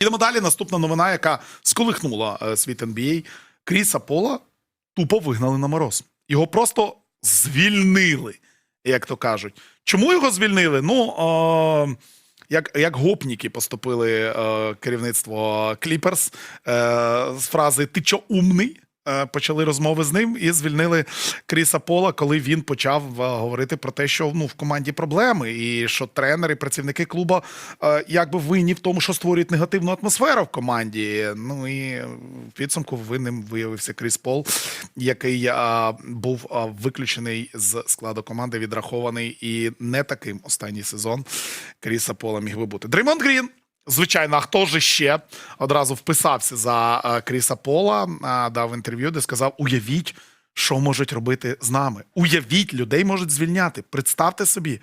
Ідемо далі. Наступна новина, яка сколихнула е, світ NBA. Кріса Пола тупо вигнали на мороз. Його просто звільнили, як то кажуть. Чому його звільнили? Ну, е, як, як гопніки поступили е, керівництво Кліперс е, з фрази Ти чо умний? Е, Почали розмови з ним і звільнили Кріса Пола, коли він почав е, говорити про те, що ну в команді проблеми, і що тренери, працівники клубу е, якби винні в тому, що створюють негативну атмосферу в команді. Ну і в підсумку винним виявився Кріс Пол, який був виключений з складу команди, відрахований, і не таким останній сезон Кріса Пола міг би бути. Дреймонд Грін. Звичайно, а хто ж ще одразу вписався за е, Кріса Пола, е, дав інтерв'ю, де сказав: уявіть, що можуть робити з нами. Уявіть, людей можуть звільняти. Представте собі.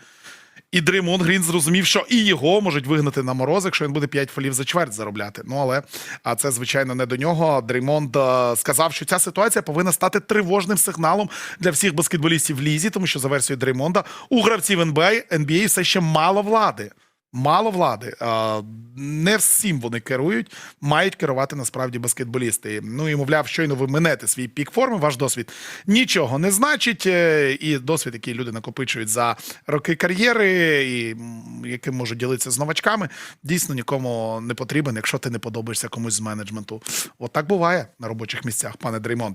І Дреймон Грін зрозумів, що і його можуть вигнати на мороз, якщо він буде 5 фолів за чверть заробляти. Ну але а це звичайно не до нього. Дреймонд е, сказав, що ця ситуація повинна стати тривожним сигналом для всіх баскетболістів в лізі, тому що за версією Дреймонда у гравців NBA, NBA все ще мало влади. Мало влади. А, Не всім вони керують, мають керувати насправді баскетболісти. Ну і мовляв, щойно ви минете свій пік форми, ваш досвід нічого не значить. е, І досвід, який люди накопичують за роки кар'єри, і яким можуть ділитися з новачками, дійсно нікому не потрібен, якщо ти не подобаєшся комусь з менеджменту. От буває на робочих місцях, пане Дреймонд.